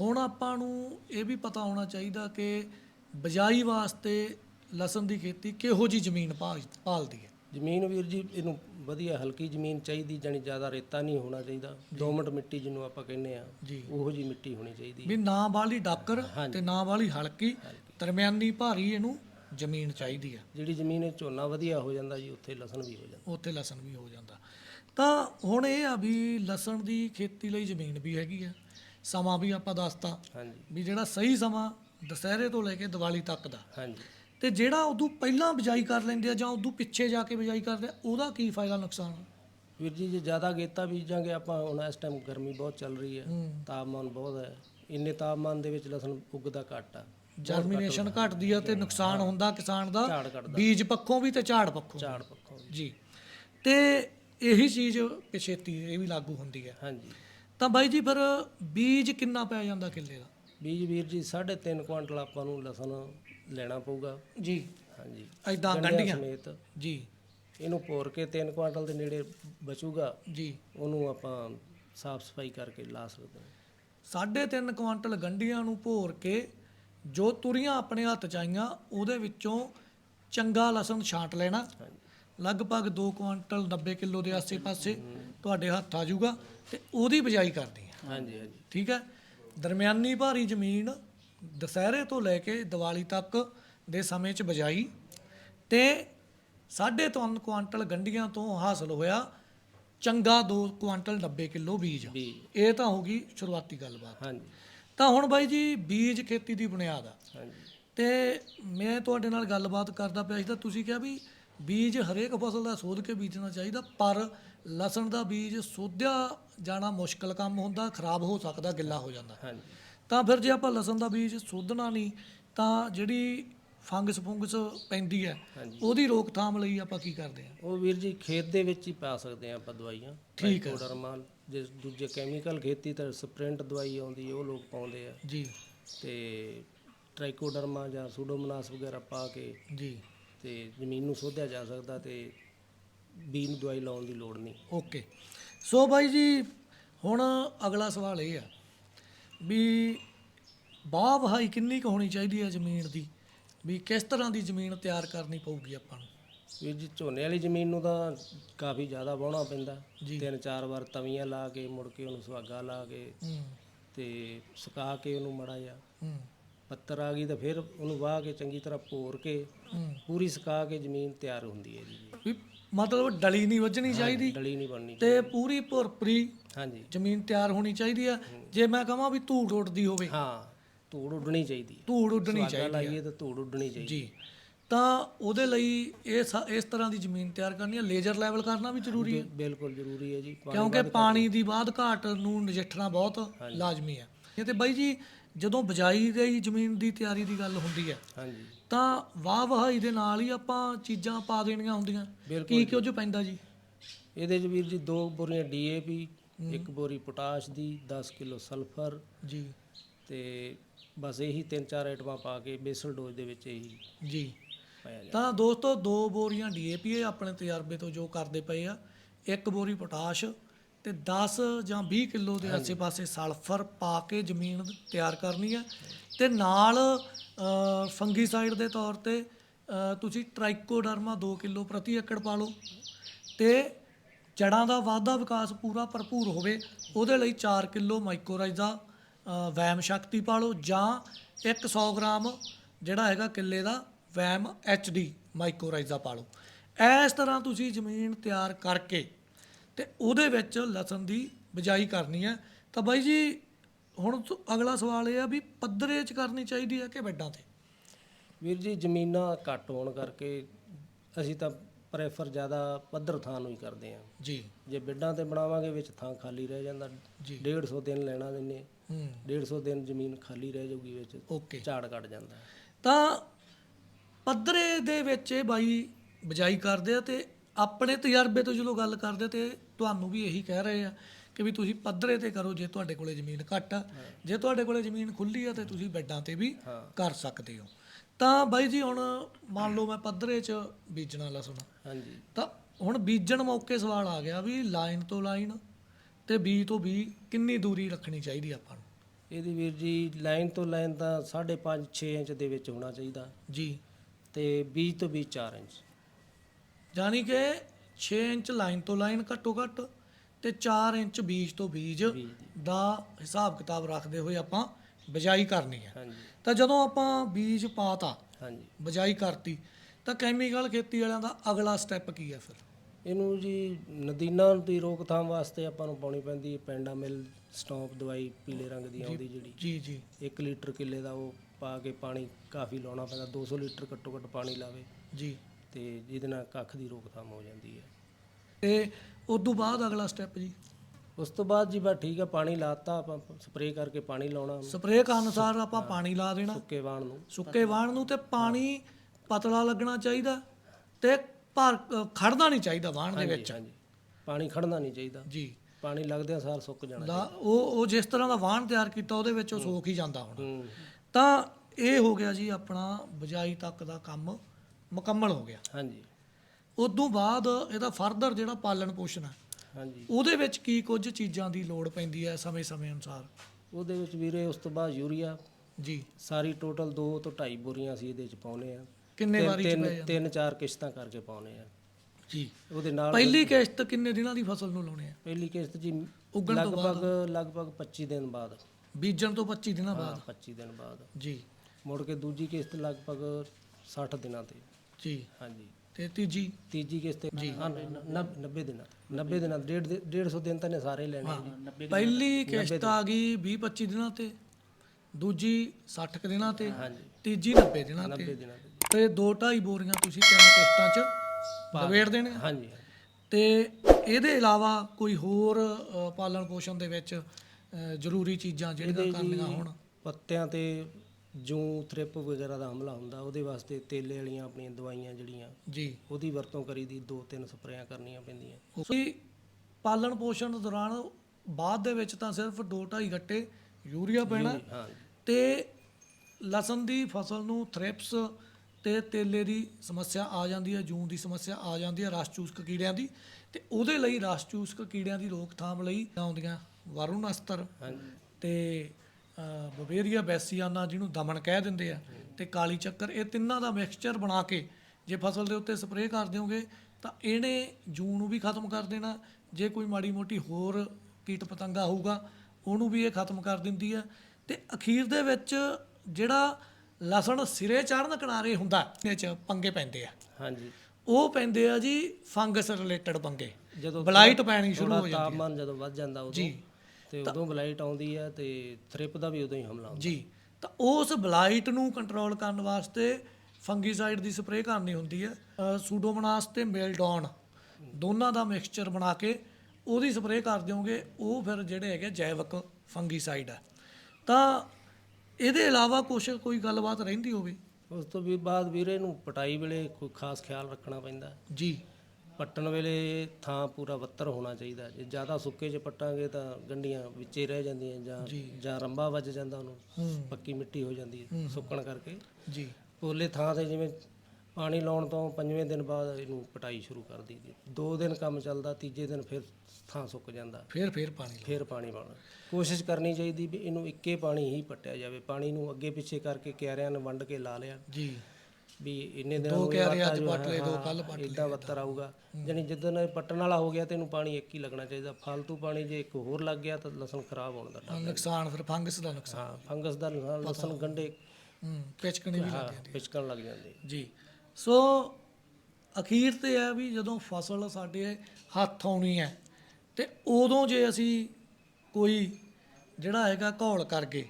ਹੁਣ ਆਪਾਂ ਨੂੰ ਇਹ ਵੀ ਪਤਾ ਹੋਣਾ ਚਾਹੀਦਾ ਕਿ ਬਜਾਈ ਵਾਸਤੇ ਲਸਣ ਦੀ ਖੇਤੀ ਕਿਹੋ ਜੀ ਜ਼ਮੀਨ ਭਾਲ- ਭਾਲਦੀ ਹੈ? ਜ਼ਮੀਨ ਵੀਰ ਜੀ ਇਹਨੂੰ ਵਧੀਆ ਹਲਕੀ ਜ਼ਮੀਨ ਚਾਹੀਦੀ ਜਾਨੀ ਜ਼ਿਆਦਾ ਰੇਤਾ ਨਹੀਂ ਹੋਣਾ ਚਾਹੀਦਾ। ਦੋਮਟ ਮਿੱਟੀ ਜਿਹਨੂੰ ਆਪਾਂ ਕਹਿੰਦੇ ਆ ਜੀ। ਉਹੋ ਜੀ ਮਿੱਟੀ ਹੋਣੀ ਚਾਹੀਦੀ ਵੀ ਨਾ ਵਾਲੀ ਡਾਕਰ ਤੇ ਨਾ ਵਾਲੀ ਹਲਕੀ ਦਰਮਿਆਨੀ ਭਾਰੀ ਇਹਨੂੰ ਜ਼ਮੀਨ ਚਾਹੀਦੀ ਆ ਜਿਹੜੀ ਜ਼ਮੀਨ 'ਚ ਝੋਨਾ ਵਧੀਆ ਹੋ ਜਾਂਦਾ ਜੀ ਉੱਥੇ ਲਸਣ ਵੀ ਹੋ ਜਾਂਦਾ। ਉੱਥੇ ਲਸਣ ਵੀ ਹੋ ਜਾਂਦਾ। ਤਾਂ ਹੁਣ ਇਹ ਆ ਵੀ ਲਸਣ ਦੀ ਖੇਤੀ ਲਈ ਜ਼ਮੀਨ ਵੀ ਹੈਗੀ ਆ ਸਮਾਂ ਵੀ ਆਪਾਂ ਦੱਸਤਾ। ਹਾਂਜੀ। ਵੀ ਜਿਹੜਾ ਸਹੀ ਸਮਾਂ ਦੁਸਹਿਰੇ ਤੋਂ ਲੈ ਕੇ ਦੀਵਾਲੀ ਤੱਕ ਦਾ। ਹਾਂਜੀ। ਤੇ ਜਿਹੜਾ ਉਦੋਂ ਪਹਿਲਾਂ ਬਿਜਾਈ ਕਰ ਲੈਂਦੇ ਆ ਜਾਂ ਉਦੋਂ ਪਿੱਛੇ ਜਾ ਕੇ ਬਿਜਾਈ ਕਰਦੇ ਆ ਉਹਦਾ ਕੀ ਫਾਇਦਾ ਨੁਕਸਾਨ? ਵੀਰ ਜੀ ਜੇ ਜ਼ਿਆਦਾ ਗੇਤਾ ਬੀਜਾਂਗੇ ਆਪਾਂ ਹੁਣ ਇਸ ਟਾਈਮ ਗਰਮੀ ਬਹੁਤ ਚੱਲ ਰਹੀ ਹੈ ਹੂੰ। ਤਾਪਮਾਨ ਬਹੁਤ ਹੈ ਇੰਨੇ ਤਾਪਮਾਨ ਦੇ ਵਿੱਚ ਲਸਣ ਉੱਗਦਾ ਘੱਟ ਆ ਜਰਮੀਨੇਸ਼ਨ ਘਟਦੀ ਆ ਤੇ ਨੁਕਸਾਨ ਹੁੰਦਾ ਕਿਸਾਨ ਦਾ ਝਾੜ ਕੱਢਦਾ ਬੀਜ ਪੱਖੋਂ ਵੀ ਤੇ ਝਾੜ ਪੱਖੋਂ ਝਾੜ ਪੱਖੋਂ ਜੀ। ਤੇ ਇਹੀ ਚੀਜ਼ ਪਿਛੇਤੀ ਇਹ ਵੀ ਲਾਗੂ ਹੁੰਦੀ ਹੈ। ਹਾਂਜੀ। ਤਾਂ ਬਾਈ ਜੀ ਫਿਰ ਬੀਜ ਕਿੰਨਾ ਪੈ ਜਾਂਦਾ ਕਿੱਲੇ ਦਾ? ਬੀਜ ਵੀਰ ਜੀ 3.5 ਕੁਇੰਟਲ ਆਪਾਂ ਨੂੰ ਲਸਣ ਲੈਣਾ ਪਊਗਾ। ਜੀ। ਹਾਂਜੀ। ਐਦਾਂ ਗੰਢਿਆਂ। ਸਮੇਤ। ਜੀ। ਇਹਨੂੰ ਭੋਰ ਕੇ 3 ਕੁਇੰਟਲ ਦੇ ਨੇੜੇ ਬਚੂਗਾ। ਜੀ। ਉਹਨੂੰ ਆਪਾਂ ਸਾਫ਼ ਸਫ਼ਾਈ ਕਰਕੇ ਲਾ ਸਕਦੇ ਹਾਂ। ਸਾਢੇ ਤਿੰਨ ਕੁਆਂਟਲ ਗੰਢੀਆਂ ਨੂੰ ਭੋਰ ਕੇ ਜੋ ਤੁਰੀਆਂ ਆਪਣੇ ਹੱਥ ਚ ਆਈਆਂ ਉਹਦੇ ਵਿੱਚੋਂ ਚੰਗਾ ਲਸਣ ਛਾਂਟ ਲੈਣਾ। ਲਗਭਗ 2 ਕੁਆਂਟਲ 90 ਕਿਲੋ ਦੇ ਆਸੇ-ਪਾਸੇ ਤੁਹਾਡੇ ਹੱਥ ਆ ਜਾਊਗਾ ਤੇ ਉਹਦੀ ਬਿਜਾਈ ਕਰਨੀ ਹੈ। ਹਾਂਜੀ ਹਾਂਜੀ। ਠੀਕ ਹੈ? ਦਰਮਿਆਨੀ ਭਾਰੀ ਜ਼ਮੀਨ ਦਸਹਿਰੇ ਤੋਂ ਲੈ ਕੇ ਦੀਵਾਲੀ ਤੱਕ ਦੇ ਸਮੇਂ 'ਚ ਬਜਾਈ ਤੇ 3.5 ਕੁਆਂਟਲ ਗੰਢੀਆਂ ਤੋਂ ਹਾਸਲ ਹੋਇਆ ਚੰਗਾ 2 ਕੁਆਂਟਲ 90 ਕਿਲੋ ਬੀਜ। ਬੀਜ। ਇਹ ਤਾਂ ਹੋ ਗਈ ਸ਼ੁਰੂਆਤੀ ਗੱਲਬਾਤ। ਹਾਂਜੀ। ਤਾਂ ਹੁਣ ਬਾਈ ਜੀ ਬੀਜ ਖੇਤੀ ਦੀ ਬੁਨਿਆਦ ਆ। ਹਾਂਜੀ। ਤੇ ਮੈਂ ਤੁਹਾਡੇ ਨਾਲ ਗੱਲਬਾਤ ਕਰਦਾ ਪਿਆ ਸੀ ਤਾਂ ਤੁਸੀਂ ਕਿਹਾ ਵੀ ਬੀਜ ਹਰੇਕ ਫਸਲ ਦਾ ਸੋਧ ਕੇ ਬੀਜਣਾ ਚਾਹੀਦਾ ਪਰ ਲਸਣ ਦਾ ਬੀਜ ਸੋਧਿਆ ਜਾਣਾ ਮੁਸ਼ਕਲ ਕੰਮ ਹੁੰਦਾ ਖਰਾਬ ਹੋ ਸਕਦਾ ਗਿੱਲਾ ਹੋ ਜਾਂਦਾ। ਹਾਂਜੀ। ਤਾਂ ਫਿਰ ਜੇ ਆਪਾਂ ਲਸਣ ਦਾ ਬੀਜ ਸੋਧਣਾ ਨਹੀਂ ਤਾਂ ਜਿਹੜੀ ਫੰਗਸ ਫੁੰਗਸ ਪੈਂਦੀ ਹੈ ਹਾਂਜੀ। ਉਹਦੀ ਰੋਕਥਾਮ ਲਈ ਆਪਾਂ ਕੀ ਕਰਦੇ ਹਾਂ? ਉਹ ਵੀਰ ਜੀ ਖੇਤ ਦੇ ਵਿੱਚ ਹੀ ਪਾ ਸਕਦੇ ਆ ਆਪਾਂ ਦਵਾਈਆਂ। ਠੀਕ ਹੈ। ਟ੍ਰਾਈਕੋਡਰਮਾ ਜੇ ਦੂਜੇ ਕੈਮੀਕਲ ਖੇਤੀ ਤਾਂ ਸਪ੍ਰਿੰਟ ਦਵਾਈ ਆਉਂਦੀ ਹੈ ਉਹ ਲੋਕ ਪਾਉਂਦੇ ਆ। ਜੀ। ਤੇ ਟ੍ਰਾਈਕੋਡਰਮਾ ਜਾਂ ਸੂਡੋਮੋਨਾਸ ਵਗੈਰਾ ਪਾ ਕੇ ਜੀ। ਤੇ ਜ਼ਮੀਨ ਨੂੰ ਸੋਧਿਆ ਜਾ ਸਕਦਾ ਤੇ ਬੀਜ ਨੂੰ ਦਵਾਈ ਲਾਉਣ ਦੀ ਲੋੜ ਨਹੀਂ। ਓਕੇ। ਸੋ ਬਾਈ ਜੀ ਹੁਣ ਅਗਲਾ ਸਵਾਲ ਇਹ ਆ ਵੀ ਬਾਹ ਵਹਾਈ ਕਿੰਨੀ ਕੁ ਹੋਣੀ ਚਾਹੀਦੀ ਹੈ ਜ਼ਮੀਨ ਦੀ? ਵੀ ਕਿਸ ਤਰ੍ਹਾਂ ਦੀ ਜ਼ਮੀਨ ਤਿਆਰ ਕਰਨੀ ਪਊਗੀ ਆਪਾਂ ਨੂੰ? ਵੀਰ ਜੀ ਝੋਨੇ ਵਾਲੀ ਜ਼ਮੀਨ ਨੂੰ ਤਾਂ ਕਾਫੀ ਜ਼ਿਆਦਾ ਵਾਹੁਣਾ ਪੈਂਦਾ। ਜੀ। ਤਿੰਨ ਚਾਰ ਵਾਰ ਤਵੀਆਂ ਲਾ ਕੇ ਮੁੜ ਕੇ ਉਹਨੂੰ ਸੁਹਾਗਾ ਲਾ ਕੇ ਹੂੰ। ਤੇ ਸੁਕਾ ਕੇ ਉਹਨੂੰ ਮੜਾ ਜਾ ਹੂੰ। ਪੱਤਰ ਆ ਗਈ ਤਾਂ ਫਿਰ ਉਹਨੂੰ ਵਾਹ ਕੇ ਚੰਗੀ ਤਰ੍ਹਾਂ ਭੋਰ ਕੇ ਹੂੰ। ਪੂਰੀ ਸੁਕਾ ਕੇ ਜ਼ਮੀਨ ਤਿਆਰ ਹੁੰਦੀ ਹੈ ਜੀ। ਵੀ ਮਤਲਬ ਡਲੀ ਨਹੀਂ ਵੱਜਣੀ ਚਾਹੀਦੀ ਡਲੀ ਨਹੀਂ ਬਣਨੀ ਤੇ ਪੂਰੀ ਭੁਰਪਰੀ ਹਾਂਜੀ। ਜ਼ਮੀਨ ਤਿਆਰ ਹੋਣੀ ਚਾਹੀਦੀ ਆ। ਜੇ ਮੈਂ ਕਹਾਂ ਵੀ ਧੂੜ ਉੱਡਦੀ ਹੋਵੇ। ਹਾਂ ਧੂੜ ਉੱਡਣੀ ਚਾਹੀਦੀ ਹੈ। ਧੂੜ ਉੱਡਣੀ ਚਾਹੀਦੀ ਲਾਈਏ ਤਾਂ ਧੂੜ ਉੱਡਣੀ ਚਾਹੀਦੀ ਜੀ। ਤਾਂ ਉਹਦੇ ਲਈ ਇਹ ਇਸ ਤਰ੍ਹਾਂ ਦੀ ਜ਼ਮੀਨ ਤਿਆਰ ਕਰਨੀ ਹੈ ਲੇਜ਼ਰ ਲੈਵਲ ਕਰਨਾ ਵੀ ਜ਼ਰੂਰੀ ਹੈ। ਬਿਲਕੁਲ ਜ਼ਰੂਰੀ ਹੈ ਜੀ। ਕਿਉਂਕਿ ਪਾਣੀ ਦੀ ਬਾਅਦ ਘਾਟ ਨੂੰ ਨਜਿੱਠਣਾ ਬਹੁਤ ਲਾਜ਼ਮੀ ਹੈ। ਤੇ ਬਾਈ ਜੀ ਜਦੋਂ ਬਜਾਈ ਦੀ ਜ਼ਮੀਨ ਦੀ ਤਿਆਰੀ ਦੀ ਗੱਲ ਹੁੰਦੀ ਹੈ ਹਾਂਜੀ। ਤਾਂ ਵਾਹ ਵਹਾਈ ਦੇ ਨਾਲ ਹੀ ਆਪਾਂ ਚੀਜ਼ਾਂ ਪਾ ਦੇਣੀਆਂ ਹੁੰਦੀਆਂ। ਕੀ ਕੁਝ ਪੈਂਦਾ ਜੀ? ਇਹਦੇ 'ਚ ਵੀਰ ਜੀ ਦੋ ਬੋਰੀਆਂ ਡੀਏਪੀ ਇੱਕ ਬੋਰੀ ਪੋਟਾਸ਼ ਦੀ 10 ਕਿਲੋ ਸਲਫਰ ਜੀ। ਤੇ ਬਸ ਇਹੀ ਤਿੰਨ ਚਾਰ ਆਈਟਮਾਂ ਪਾ ਕੇ ਬੇਸਲ ਡੋਜ਼ ਦੇ ਵਿੱਚ ਇਹੀ ਜੀ। ਤਾਂ ਦੋਸਤੋ ਦੋ ਬੋਰੀਆਂ ਡੀਏਪੀ ਆਪਣੇ ਤਜਰਬੇ ਤੋਂ ਜੋ ਕਰਦੇ ਪਏ ਆ। ਇੱਕ ਬੋਰੀ ਪੋਟਾਸ਼ ਤੇ 10 ਜਾਂ 20 ਕਿਲੋ ਦੇ ਆਸੇ-ਪਾਸੇ ਸਲਫਰ ਪਾ ਕੇ ਜ਼ਮੀਨ ਤਿਆਰ ਕਰਨੀ ਹੈ। ਤੇ ਨਾਲ ਫੰਗੀਸਾਈਡ ਦੇ ਤੌਰ ਤੇ ਤੁਸੀਂ ਟ੍ਰਾਈਕੋਡਰਮਾ 2 ਕਿਲੋ ਪ੍ਰਤੀ ਏਕੜ ਪਾ ਲਓ। ਤੇ ਜੜਾਂ ਦਾ ਵਾਧਾ ਵਿਕਾਸ ਪੂਰਾ ਭਰਪੂਰ ਹੋਵੇ ਉਹਦੇ ਲਈ 4 ਕਿਲੋ ਮਾਈਕੋਰਾਈਜ਼ਾ ਵੈਮ ਸ਼ਕਤੀ ਪਾ ਲਓ ਜਾਂ 100 ਗ੍ਰਾਮ ਜਿਹੜਾ ਹੈਗਾ ਕਿੱਲੇ ਦਾ ਵੈਮ ਐਚਡੀ ਮਾਈਕੋਰਾਈਜ਼ਾ ਪਾ ਲਓ। ਇਸ ਤਰ੍ਹਾਂ ਤੁਸੀਂ ਜ਼ਮੀਨ ਤਿਆਰ ਕਰਕੇ ਤੇ ਉਹਦੇ ਵਿੱਚ ਲਸਣ ਦੀ ਬਿਜਾਈ ਕਰਨੀ ਹੈ। ਤਾਂ ਬਾਈ ਜੀ ਹੁਣ ਤੋਂ ਅਗਲਾ ਸਵਾਲ ਇਹ ਆ ਵੀ ਪੱਧਰੇ 'ਚ ਕਰਨੀ ਚਾਹੀਦੀ ਹੈ ਕਿ ਬੈੱਡਾਂ ਤੇ? ਵੀਰ ਜੀ ਜ਼ਮੀਨਾਂ ਘੱਟ ਹੋਣ ਕਰਕੇ ਅਸੀਂ ਤਾਂ ਪ੍ਰੈਫਰ ਜ਼ਿਆਦਾ ਪੱਧਰ ਥਾਂ ਨੂੰ ਹੀ ਕਰਦੇ ਹਾਂ। ਜੀ। ਜੇ ਬਿੱਡਾਂ ਤੇ ਬਣਾਵਾਂਗੇ ਵਿੱਚ ਥਾਂ ਖਾਲੀ ਰਹਿ ਜਾਂਦਾ। ਜੀ। 150 ਦਿਨ ਲੈਣਾ ਦਿੰਨੇ। ਹੂੰ। 150 ਦਿਨ ਜ਼ਮੀਨ ਖਾਲੀ ਰਹਿ ਜਾਊਗੀ ਵਿੱਚ। ਓਕੇ। ਝਾੜ ਕੱਟ ਜਾਂਦਾ। ਤਾਂ ਪੱਧਰੇ ਦੇ ਵਿੱਚ ਇਹ ਬਾਈ ਬਿਜਾਈ ਕਰਦੇ ਆ ਤੇ ਆਪਣੇ ਤਜਰਬੇ ਤੋਂ ਜਦੋਂ ਗੱਲ ਕਰਦੇ ਤੇ ਤੁਹਾਨੂੰ ਵੀ ਇਹੀ ਕਹਿ ਰਹੇ ਆ ਕਿ ਵੀ ਤੁਸੀਂ ਪੱਧਰੇ ਤੇ ਕਰੋ ਜੇ ਤੁਹਾਡੇ ਕੋਲੇ ਜ਼ਮੀਨ ਘੱਟ ਆ ਜੇ ਤੁਹਾਡੇ ਕੋਲੇ ਜ਼ਮੀਨ ਖੁੱਲੀ ਆ ਤੇ ਤੁਸੀਂ ਬੈੱਡਾਂ ਤੇ ਵੀ ਕਰ ਸਕਦੇ ਹੋ। ਤਾਂ ਬਾਈ ਜੀ ਹੁਣ ਮੰਨ ਲਓ ਮੈਂ ਪੱਧਰੇ 'ਚ ਬੀਜਣਾ ਲਸਣ ਹਾਂਜੀ। ਤਾਂ ਹੁਣ ਬੀਜਣ ਮੌਕੇ ਸਵਾਲ ਆ ਗਿਆ ਵੀ ਲਾਈਨ ਤੋਂ ਲਾਈਨ ਤੇ ਬੀ ਤੋਂ ਬੀ ਕਿੰਨੀ ਦੂਰੀ ਰੱਖਣੀ ਚਾਹੀਦੀ ਆਪਾਂ ਨੂੰ? ਇਹਦੀ ਵੀਰ ਜੀ ਲਾਈਨ ਤੋਂ ਲਾਈਨ ਤਾਂ 5.5 6 ਇੰਚ ਦੇ ਵਿੱਚ ਹੋਣਾ ਚਾਹੀਦਾ। ਜੀ। ਤੇ ਬੀਜ ਤੋਂ ਬੀਜ 4 ਇੰਚ। ਯਾਨੀ ਕਿ 6 ਇੰਚ ਲਾਈਨ ਤੋਂ ਲਾਈਨ ਘੱਟੋ ਘੱਟ ਤੇ 4 ਇੰਚ ਬੀਜ ਤੋਂ ਬੀਜ ਦੀ ਹਿਸਾਬ ਕਿਤਾਬ ਰੱਖਦੇ ਹੋਏ ਆਪਾਂ ਬਿਜਾਈ ਕਰਨੀ ਹੈ। ਹਾਂਜੀ। ਤਾਂ ਜਦੋਂ ਆਪਾਂ ਬੀਜ ਪਾਤਾ ਹਾਂਜੀ। ਬਿਜਾਈ ਕਰਤੀ ਤਾਂ ਕੈਮੀਕਲ ਖੇਤੀ ਵਾਲਿਆਂ ਦਾ ਅਗਲਾ ਸਟੈਪ ਕੀ ਹੈ ਫਿਰ? ਇਹਨੂੰ ਜੀ ਨਦੀਨਾਂ ਦੀ ਰੋਕਥਾਮ ਵਾਸਤੇ ਆਪਾਂ ਨੂੰ ਪਾਉਣੀ ਪੈਂਦੀ ਹੈ ਪੈਂਡਾ ਮਿਲ ਸਟੌਪ ਦਵਾਈ ਪੀਲੇ ਰੰਗ ਦੀ ਆਉਂਦੀ ਜਿਹੜੀ। ਜੀ ਜੀ। 1 ਲੀਟਰ ਕਿੱਲੇ ਦਾ ਉਹ ਪਾ ਕੇ ਪਾਣੀ ਕਾਫੀ ਲਾਉਣਾ ਪੈਂਦਾ 200 ਲੀਟਰ ਘੱਟੋ ਘੱਟ ਪਾਣੀ ਲਾਵੇ। ਜੀ। ਤੇ ਜਿਹਦੇ ਨਾਲ ਕੱਖ ਦੀ ਰੋਕਥਾਮ ਹੋ ਜਾਂਦੀ ਹੈ। ਤੇ ਉਸ ਤੋਂ ਬਾਅਦ ਅਗਲਾ ਸਟੈਪ ਜੀ? ਉਸ ਤੋਂ ਬਾਅਦ ਜੀ ਬਸ ਠੀਕ ਹੈ ਪਾਣੀ ਲਾਤਾ ਆਪਾਂ ਸਪਰੇਅ ਕਰਕੇ ਪਾਣੀ ਲਾਉਣਾ। ਸਪਰੇਅ ਕਰਨ ਅਨੁਸਾਰ ਆਪਾਂ ਪਾਣੀ ਲਾ ਦੇਣਾ। ਸੁੱਕੇ ਵਾਣ ਨੂੰ। ਸੁੱਕੇ ਵਾਣ ਨੂੰ ਤੇ ਪਾਣੀ ਪਤਲਾ ਲੱਗਣਾ ਚਾਹੀਦਾ ਤੇ ਭਰ ਖੜਨਾ ਨਹੀਂ ਚਾਹੀਦਾ ਵਾਣ ਦੇ ਵਿੱਚ। ਹਾਂਜੀ। ਪਾਣੀ ਖੜਨਾ ਨਹੀਂ ਚਾਹੀਦਾ। ਜੀ। ਪਾਣੀ ਲੱਗਦਿਆਂ ਸਾਰ ਸੁੱਕ ਜਾਣਾ ਉਹ ਉਹ ਜਿਸ ਤਰ੍ਹਾਂ ਦਾ ਵਾਹਣ ਤਿਆਰ ਕੀਤਾ ਉਹਦੇ ਵਿੱਚ ਉਹ ਸੋਖ ਹੀ ਜਾਂਦਾ ਹੁਣ। ਤਾਂ ਇਹ ਹੋ ਗਿਆ ਜੀ ਆਪਣਾ ਬਜਾਈ ਤੱਕ ਦਾ ਕੰਮ। ਮੁਕੰਮਲ ਹੋ ਗਿਆ। ਹਾਂਜੀ। ਉਦੋਂ ਬਾਅਦ ਇਹਦਾ ਫਰਦਰ ਜਿਹੜਾ ਪਾਲਣ ਪੋਸ਼ਣ ਹੈ ਹਾਂਜੀ। ਉਹਦੇ ਵਿੱਚ ਕੀ ਕੁਝ ਚੀਜ਼ਾਂ ਦੀ ਲੋੜ ਪੈਂਦੀ ਹੈ ਸਮੇਂ-ਸਮੇਂ ਅਨੁਸਾਰ? ਉਹਦੇ ਵਿੱਚ ਵੀਰੇ ਉਸ ਤੋਂ ਬਾਅਦ ਯੂਰੀਆ। ਜੀ। ਸਾਰੀ ਟੋਟਲ 2 ਤੋਂ 2.5 ਬੋਰੀਆਂ ਅਸੀਂ ਇਹਦੇ ਵਿੱਚ ਪਾਉਨੇ ਆ। ਕਿੰਨੇ ਵਾਰੀ ਚ ਪੈ ਤਿੰਨ ਜਾਂਦਾ? ਤਿੰਨ ਚਾਰ ਕਿਸ਼ਤਾਂ ਕਰਕੇ ਪਾਉਨੇ ਆ। ਜੀ। ਉਹਦੇ ਨਾਲ ਪਹਿਲੀ ਕਿਸ਼ਤ ਕਿੰਨੇ ਦਿਨਾਂ ਦੀ ਫਸਲ ਨੂੰ ਲਾਉਣੀ ਹੈ? ਪਹਿਲੀ ਕਿਸ਼ਤ ਜੀ ਉੱਗਣ ਤੋਂ ਲਗਭਗ ਲਗਭਗ 25 ਦਿਨ ਬਾਅਦ। ਬੀਜਣ ਤੋਂ 25 ਦਿਨਾਂ ਹਾਂ ਬਾਅਦ? 25 ਦਿਨ ਬਾਅਦ। ਜੀ। ਮੁੜ ਕੇ ਦੂਜੀ ਕਿਸ਼ਤ ਲਗਭਗ 60 ਦਿਨਾਂ ਤੇ। ਜੀ। ਹਾਂਜੀ। ਤੇ ਤੀਜੀ? ਤੀਜੀ ਕਿਸ਼ਤ ਜੀ। 90 ਦਿਨਾਂ 90 ਦਿਨਾਂ ਡੇਢ 150 ਦਿਨ ਤਾਂ ਨੇ ਸਾਰੇ ਲੈਣੇ ਜੀ। ਪਹਿਲੀ ਕਿਸ਼ਤ ਆ ਗਈ 20 25 ਦਿਨਾਂ ਤੇ ਦੂਜੀ 60 ਕੁ ਦਿਨਾਂ ਤੇ ਤੀਜੀ 90 ਦਿਨਾਂ 90 ਤੇ। ਤੇ ਜੀ। ਤੇ। ਦੋ ਢਾਈ ਬੋਰੀਆਂ ਤੁਸੀਂ ਤਿੰਨ ਕਿਸ਼ਤਾਂ 'ਚ ਨਵੇੜ ਦੇਣੀਆਂ। ਹਾਂਜੀ। ਤੇ ਇਹਦੇ ਇਲਾਵਾ ਕੋਈ ਹੋਰ ਪਾਲਣ ਪੋਸ਼ਣ ਦੇ ਵਿੱਚ ਜ਼ਰੂਰੀ ਚੀਜ਼ਾਂ ਜਿਹੜੀਆਂ ਕਰਨੀਆਂ ਹੋਣ? ਪੱਤਿਆਂ ਤੇ ਜੂ ਥ੍ਰਿਪ ਵਗੈਰਾ ਦਾ ਹਮਲਾ ਹੁੰਦਾ ਉਹਦੇ ਵਾਸਤੇ ਤੇਲੇ ਵਾਲੀਆਂ ਆਪਣੀਆਂ ਦਵਾਈਆਂ ਜਿਹੜੀਆਂ ਜੀ। ਉਹਦੀ ਵਰਤੋਂ ਕਰੀਦੀ ਦੋ ਤਿੰਨ ਸਪਰੇਆਂ ਕਰਨੀਆਂ ਪੈਂਦੀਆਂ। ਕੋਈ ਪਾਲਣ ਪੋਸ਼ਣ ਦੌਰਾਨ ਬਾਅਦ ਦੇ ਵਿੱਚ ਤਾਂ ਸਿਰਫ ਦੋ ਢਾਈ ਗੱਟੇ ਯੂਰੀਆ ਪੈਣਾ ਹਾਂ। ਤੇ ਲਸਣ ਦੀ ਫਸਲ ਨੂੰ ਥ੍ਰਿਪਸ ਤੇ ਤੇਲੇ ਦੀ ਸਮੱਸਿਆ ਆ ਜਾਂਦੀ ਹੈ ਜੂਨ ਦੀ ਸਮੱਸਿਆ ਆ ਜਾਂਦੀ ਹੈ ਰਸ ਚੂਸਕ ਕੀੜਿਆਂ ਦੀ। ਤੇ ਉਹਦੇ ਲਈ ਰਸ ਚੂਸਕ ਕੀੜਿਆਂ ਦੀ ਰੋਕਥਾਮ ਲਈ ਆਉਂਦੀਆਂ ਵਾਰੁਣ ਅਸਤਰ ਤੇ ਬਵੇਰੀਆ ਬੈਸੀਆਨਾ ਜਿਹਨੂੰ ਦਮਨ ਕਹਿ ਦਿੰਦੇ ਆ ਤੇ ਕਾਲੀ ਚੱਕਰ ਇਹ ਤਿੰਨਾਂ ਦਾ ਮਿਕਸਚਰ ਬਣਾ ਕੇ ਜੇ ਫਸਲ ਦੇ ਉੱਤੇ ਸਪਰੇਅ ਕਰ ਦਿਓਗੇ ਤਾਂ ਇਹਨੇ ਜੂਨ ਨੂੰ ਵੀ ਖਤਮ ਕਰ ਦੇਣਾ। ਜੇ ਕੋਈ ਮਾੜੀ ਮੋਟੀ ਹੋਰ ਕੀਟ ਪਤੰਗਾ ਹੋਊਗਾ ਉਹਨੂੰ ਵੀ ਇਹ ਖਤਮ ਕਰ ਦਿੰਦੀ ਹੈ ਤੇ ਅਖੀਰ ਦੇ ਵਿੱਚ ਜਿਹੜਾ ਲਸਣ ਸਿਰੇ ਚੜਨ ਕਿਨਾਰੇ ਹੁੰਦਾ ਇਹ ਚ ਪੰਗੇ ਪੈਂਦੇ ਆ। ਹਾਂਜੀ। ਉਹ ਪੈਂਦੇ ਆ ਜੀ ਫੰਗਸ ਰਿਲੇਟਡ ਪੰਗੇ। ਜਦੋਂ ਬਲਾਈਟ ਪੈਣੀ ਸ਼ੁਰੂ ਹੋ ਜਾਂਦੀ ਤਾਪਮਾਨ ਜਦੋਂ ਵੱਧ ਜਾਂਦਾ ਉਦੋਂ ਜੀ ਤੇ ਉਦੋਂ ਬਲਾਈਟ ਆਉਂਦੀ ਹੈ ਤੇ ਥ੍ਰਿਪ ਦਾ ਵੀ ਉਦੋਂ ਹੀ ਹਮਲਾ ਹੁੰਦਾ। ਜੀ ਤਾਂ ਉਸ ਬਲਾਈਟ ਨੂੰ ਕੰਟਰੋਲ ਕਰਨ ਵਾਸਤੇ ਫੰਗੀਸਾਈਡ ਦੀ ਸਪਰੇਅ ਕਰਨੀ ਹੁੰਦੀ ਹੈ ਸੂਡੋਮੋਨਾਸ ਤੇ ਮੇਲਡੌਨ ਦੋਨਾਂ ਦਾ ਮਿਕਸਚਰ ਬਣਾ ਕੇ ਉਹਦੀ ਸਪਰੇਅ ਕਰ ਦਿਓਗੇ ਉਹ ਫਿਰ ਜਿਹੜੇ ਹੈਗੇ ਜੈਵਿਕ ਫੰਗੀਸਾਈਡ ਹੈ ਤਾਂ ਇਹਦੇ ਇਲਾਵਾ ਕੁਛ ਕੋਈ ਗੱਲਬਾਤ ਰਹਿੰਦੀ ਹੋਵੇ? ਉਸ ਤੋਂ ਵੀ ਬਾਅਦ ਵੀਰੇ ਨੂੰ ਪਟਾਈ ਵੇਲੇ ਕੋਈ ਖਾਸ ਖਿਆਲ ਰੱਖਣਾ ਪੈਂਦਾ। ਜੀ। ਪੱਟਣ ਵੇਲੇ ਥਾਂ ਪੂਰਾ ਵੱਤਰ ਹੋਣਾ ਚਾਹੀਦਾ ਜੇ ਜ਼ਿਆਦਾ ਸੁੱਕੇ 'ਚ ਪੱਟਾਂਗੇ ਤਾਂ ਗੰਡੀਆਂ ਵਿੱਚੇ ਰਹਿ ਜਾਂਦੀਆਂ ਜਾਂ ਜੀ। ਰੰਬਾ ਵੱਜ ਜਾਂਦਾ ਉਹਨੂੰ ਪੱਕੀ ਮਿੱਟੀ ਹੋ ਜਾਂਦੀ ਹੈ ਸੁੱਕਣ ਕਰਕੇ। ਜੀ। ਪੋਲੇ ਥਾਂ ਤੇ ਜਿਵੇਂ ਪਾਣੀ ਲਾਉਣ ਤੋਂ ਪੰਜਵੇਂ ਦਿਨ ਬਾਅਦ ਇਹਨੂੰ ਪਟਾਈ ਸ਼ੁਰੂ ਕਰ ਦਈਦੀ ਦੋ ਦਿਨ ਕੰਮ ਚੱਲਦਾ ਤੀਜੇ ਦਿਨ ਫਿਰ ਥਾਂ ਸੁੱਕ ਜਾਂਦਾ। ਫੇਰ ਫੇਰ ਪਾਣੀ। ਫਿਰ ਪਾਣੀ ਪਾਉਣਾ ਕੋਸ਼ਿਸ਼ ਕਰਨੀ ਚਾਹੀਦੀ ਵੀ ਇਹਨੂੰ ਇੱਕੇ ਪਾਣੀ ਹੀ ਪੱਟਿਆ ਜਾਵੇ। ਪਾਣੀ ਨੂੰ ਅੱਗੇ ਪਿੱਛੇ ਕਰਕੇ ਕਿਆਰਿਆਂ ਨੂੰ ਵੰਡ ਕੇ ਲਾ ਲਿਆ। ਜੀ। ਵੀ ਇੰਨੇ ਦਿਨਾਂ ਦੋ ਨੂੰ ਕਿਆਰੇ ਅੱਜ ਪੱਟ ਲਏ, ਦੋ ਕੱਲ੍ਹ ਪੱਟ ਇਦਾਂ ਵੱਤਰ ਆਊਗਾ। ਜਾਨੀ ਜਿੱਦਣ ਇਹ ਪੱਟਣ ਵਾਲਾ ਹੋ ਗਿਆ ਤੇ ਇਹਨੂੰ ਪਾਣੀ ਇੱਕ ਹੀ ਲੱਗਣਾ ਚਾਹੀਦਾ। ਫालतू ਪਾਣੀ ਜੇ ਇੱਕ ਹੋਰ ਲੱਗ ਗਿਆ ਤਾਂ ਲਸਣ ਖਰਾਬ ਹੋਣ ਦਾ ਡਰ ਨੁਕਸਾਨ ਫਿਰ ਫੰਗਸ ਦਾ ਨੁਕਸਾਨ। ਫੰਗਸ ਦਾ ਨਾਲ ਲਸਣ ਗੰਡੇ ਹੂੰ ਪਿਚਕਣੀ ਵੀ ਹਾਂ ਲੱਗ ਜਾਂਦੀ ਪਿਚਕਣ ਲੱਗ ਜਾਂਦੇ ਜੀ। ਸੋ ਅਖੀਰ ਤੇ ਹੈ ਵੀ ਜਦੋਂ ਫਸਲ ਸਾਡੇ ਹੱਥ ਆਉਣੀ ਹੈ ਤੇ ਉਦੋਂ ਜੇ ਅਸੀਂ ਕੋਈ ਜਿਹੜਾ ਹੈਗਾ ਘੋਲ ਕਰਕੇ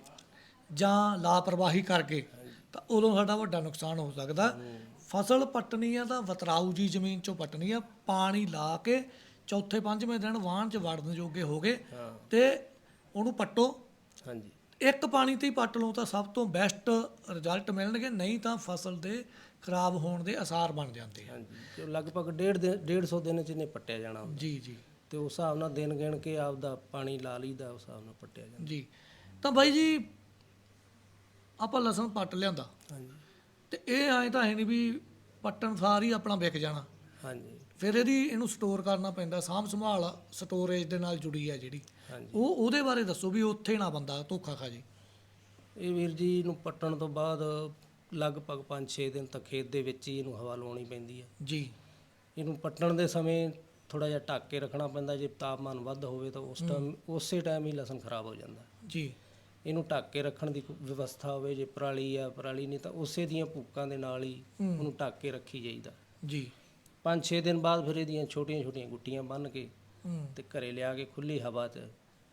ਜਾਂ ਲਾਪਰਵਾਹੀ ਕਰਕੇ ਤਾਂ ਉਦੋਂ ਸਾਡਾ ਵੱਡਾ ਨੁਕਸਾਨ ਹੋ ਸਕਦਾ। ਫਸਲ ਪੱਟਣੀ ਆ ਤਾਂ ਵਤਰਾਊ ਜੀ ਜ਼ਮੀਨ ਚੋਂ ਪੱਟਣੀ ਆ। ਪਾਣੀ ਲਾ ਕੇ ਚੌਥੇ ਪੰਜਵੇਂ ਦਿਨ ਵਾਹਣ 'ਚ ਵੜਨ ਜੋਗੇ ਹੋ ਗਏ ਤੇ ਉਹਨੂੰ ਪੱਟੋ। ਹਾਂਜੀ। ਇੱਕ ਪਾਣੀ ਤੇ ਹੀ ਪੱਟ ਲਓ ਤਾਂ ਸਭ ਤੋਂ ਬੈਸਟ ਰਿਜ਼ਲਟ ਮਿਲਣਗੇ ਨਹੀਂ ਤਾਂ ਫਸਲ ਦੇ ਖਰਾਬ ਹੋਣ ਦੇ ਅਸਾਰ ਬਣ ਜਾਂਦੇ ਆ। ਹਾਂਜੀ। ਤੇ ਲਗਭਗ ਡੇਢ ਦਿਨ 150 ਦਿਨ ਚ ਇਹਨੇ ਪੱਟਿਆ ਜਾਣਾ ਹੁੰਦਾ। ਜੀ ਜੀ। ਤੇ ਉਸ ਹਿਸਾਬ ਨਾਲ ਦਿਨ ਗਿਣ ਕੇ ਆਪਦਾ ਪਾਣੀ ਲਾ ਲਈਦਾ ਉਸ ਹਿਸਾਬ ਨਾਲ ਪੱਟਿਆ ਜਾਂਦਾ। ਜੀ। ਤਾਂ ਬਾਈ ਜੀ ਆਪਾਂ ਲਸਣ ਪੱਟ ਲਿਆਂਦਾ। ਹਾਂਜੀ। ਤੇ ਇਹ ਐਂ ਤਾਂ ਹੈ ਨਹੀਂ ਵੀ ਪੱਟਣ ਸਾਰ ਹੀ ਆਪਣਾ ਵਿਕ ਜਾਣਾ। ਹਾਂਜੀ। ਫਿਰ ਇਹਦੀ ਇਹਨੂੰ ਸਟੋਰ ਕਰਨਾ ਪੈਂਦਾ ਸਾਂਭ ਸੰਭਾਲ ਸਟੋਰੇਜ ਦੇ ਨਾਲ ਜੁੜੀ ਹੈ ਜਿਹੜੀ। ਹਾਂਜੀ। ਉਹ ਉਹਦੇ ਬਾਰੇ ਦੱਸੋ ਵੀ ਉੱਥੇ ਨਾ ਬੰਦਾ ਧੋਖਾ ਖਾ ਜੇ। ਇਹ ਵੀਰ ਜੀ ਨੂੰ ਪੱਟਣ ਤੋਂ ਬਾਅਦ ਲਗਭਗ 5-6 ਦਿਨ ਤੱਕ ਖੇਤ ਦੇ ਵਿੱਚ ਹੀ ਇਹਨੂੰ ਹਵਾ ਲਾਉਣੀ ਪੈਂਦੀ ਹੈ। ਜੀ। ਇਹਨੂੰ ਪੱਟਣ ਦੇ ਸਮੇਂ ਥੋੜਾ ਜਿਹਾ ਢੱਕ ਕੇ ਰੱਖਣਾ ਪੈਂਦਾ ਜੇ ਤਾਪਮਾਨ ਵੱਧ ਹੋਵੇ ਤਾਂ ਉਸ ਟਾਈਮ ਉਸੇ ਟਾਈਮ ਹੀ ਲਸਣ ਖਰਾਬ ਹੋ ਜਾਂਦਾ। ਜੀ। ਇਹਨੂੰ ਢੱਕ ਕੇ ਰੱਖਣ ਦੀ ਕੋਈ ਵਿਵਸਥਾ ਹੋਵੇ ਜੇ ਪਰਾਲੀ ਆ ਪਰਾਲੀ ਨਹੀਂ ਤਾਂ ਉਸੇ ਦੀਆਂ ਭੂਕਾਂ ਦੇ ਨਾਲ ਹੀ ਹੂੰ। ਉਹਨੂੰ ਢੱਕ ਕੇ ਰੱਖੀ ਜਾਈਦਾ। ਜੀ। 5-6 ਦਿਨ ਬਾਅਦ ਫਿਰ ਇਹਦੀਆਂ ਛੋਟੀਆਂ-ਛੋਟੀਆਂ ਗੁੱਟੀਆਂ ਬੰਨ੍ਹ ਕੇ ਹੂੰ। ਤੇ ਘਰੇ ਲਿਆ ਕੇ ਖੁੱਲੀ ਹਵਾ 'ਚ